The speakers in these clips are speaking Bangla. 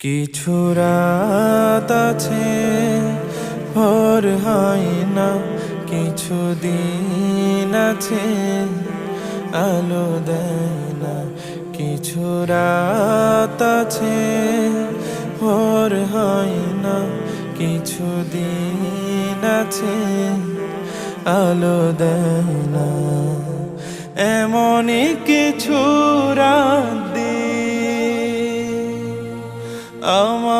কিছু রাত আছে, ভোর হয় না, কিছু দিন আছে, আলো দেয় না, কিছু রাত আছে, ভোর হয় না, কিছু দিন আছে, আলো দেয় না। এমনই কিছু রাত দিন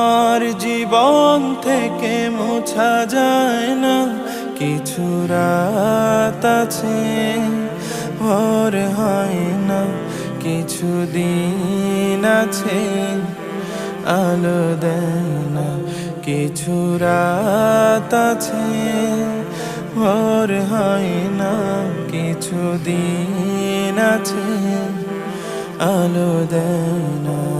আমার জীবন থেকে মোছা যায় না। কিছু রাত আছে, ভোর হয় না। কিছু দিন আছে, আলো দেয় না। কিছু রাত আছে, ভোর হয় না। কিছু দিন আছে, আলো দেয় না।